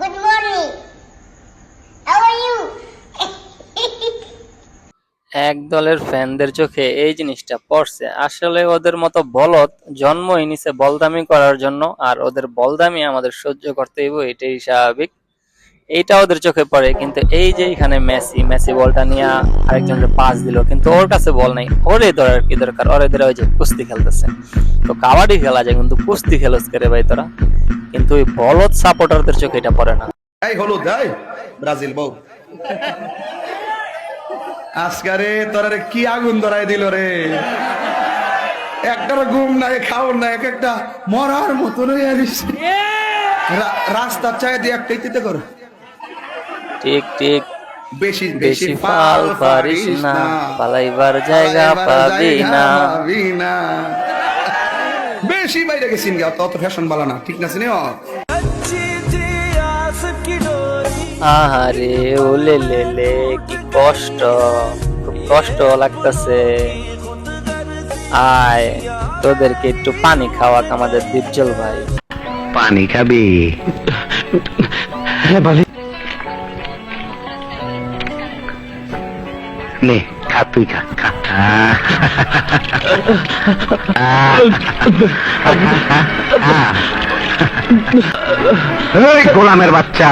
Good morning. How are you? এক দলের ফ্যানদের চোখে এই জিনিসটা পড়ছে। আসলে ওদের মতো বলদ জন্মই নিছে বলদামি করার জন্য, আর ওদের বলদামি আমাদের সহ্য করতে হইব, এটাই স্বাভাবিক। এইটা ওদের চোখে পড়ে, কিন্তু এই যে এখানে মেসি মেসি বলটা নিয়ে আরেকজনের পাস দিল, কিন্তু ওর কাছে বল নাই। ওরে ধরার কি দরকার? ওরে ধরে ওই যে কুস্তি খেলতেছে। তো কাবাডি খেলা যায়, কিন্তু কুস্তি খেলোস করে ভাই তোরা? কিন্তু ওই বলদ সাপোর্টারদের চোখে এটা পড়ে না। এই হলুদ এই ব্রাজিল বউ। আজকারে তোরারে কি আগুন ধরাই দিল রে। একটার ঘুম নাই খাওয়ার নাই এক একটা মরার মতন রাস্তার চায় দিয়ে একটাই দিতে করো। ঠিক ঠিক। বেশি বেশি ফাল পারিস না পালাইবার জায়গা পাবি না। বেশি বাইরে গেছিন গা তত ফ্যাশন বালা না ঠিক না আহারে ওলে লে লে কি কষ্ট খুব কষ্ট লাগতেছে। আয় তোদেরকে একটু পানি খাওয়াক আমাদের দীপজল ভাই। পানি খাবি? হ্যাঁ বলি নে খা তুই খা খা। গোলামের বাচ্চা।